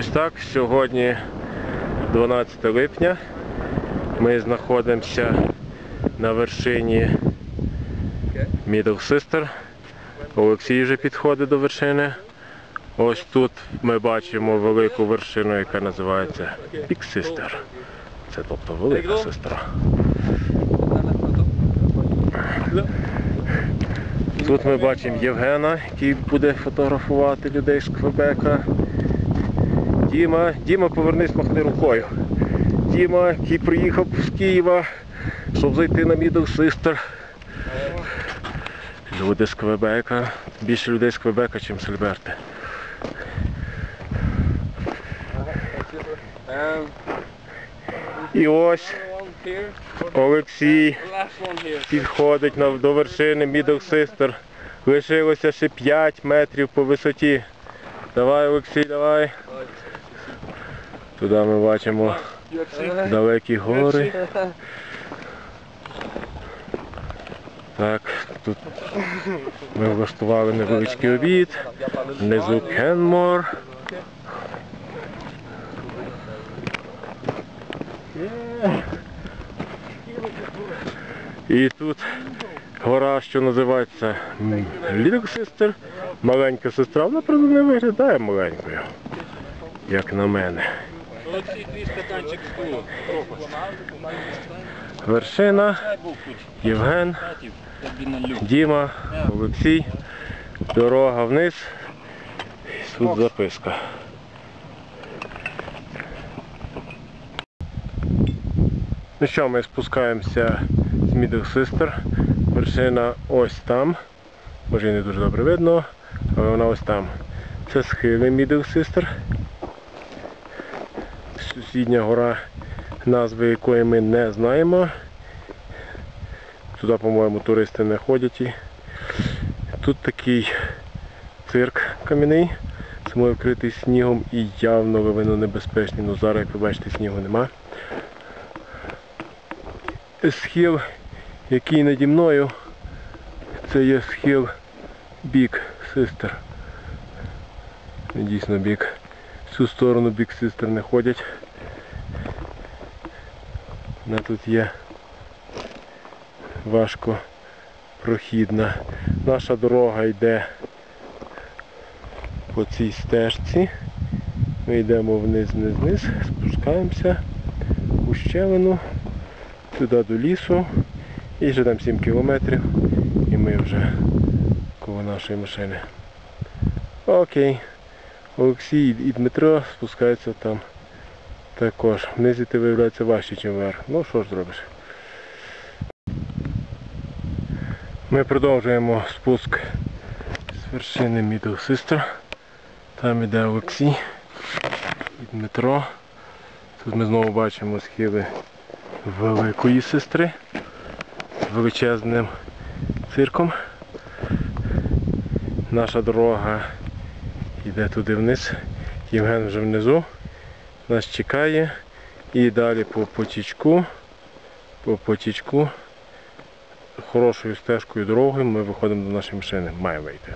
Ось так, сьогодні 12 липня. Ми знаходимося на вершині Middle Sister. Олексій вже підходить до вершини. Ось тут ми бачимо велику вершину, яка називається Big Sister. Це тобто велика сестра. Тут ми бачимо Євгена, який буде фотографувати людей з Квебека. Діма, Діма, повернись, махни рукою. Діма, який приїхав з Києва, щоб зайти на Middle Sister. Люди з Квебека. Більше людей з Квебека, ніж з Альберти. І ось Олексій підходить до вершини Middle Sister. Лишилося ще 5 метрів по висоті. Давай, Олексій, давай. Туди ми бачимо далекі гори. Так, тут ми влаштували невеличкий обід. Внизу Кенмор. І тут гора, що називається Little Sister, маленька сестра, вона правда не виглядає маленькою, як на мене. Вершина. Євген. Діма, Олексій, дорога вниз. Тут записка. Ну що, ми спускаємося з Middle Sister. Вершина ось там. Може і не дуже добре видно, але вона ось там. Це схили Middle Sister. Сусідня гора, назви якої ми не знаємо. Туди, по-моєму, туристи не ходять. Тут такий цирк кам'яний, самою вкритий снігом і явно вивино небезпечний. Ну зараз, як ви бачите, снігу нема. Схил, який наді мною, це є схил Big Sister. Дійсно бік. В цю сторону Big Sister не ходять. Вона тут є важко прохідна. Наша дорога йде по цій стежці. Ми йдемо вниз, вниз, вниз, спускаємося у щелину, туди до лісу. І вже там 7 кілометрів. І ми вже коло нашої машини. Окей. Олексій і Дмитро спускаються там також. Вниз іти виявляється важче, ніж вверх. Ну що ж зробиш? Ми продовжуємо спуск з вершини Middle Sister. Там іде Олексій і Дмитро. Тут ми знову бачимо схили великої сестри з величезним цирком. Наша дорога йде туди вниз. Євген вже внизу. Нас чекає. І далі по потічку. По потічку хорошою стежкою дорогою ми виходимо до нашої машини. Має вийти.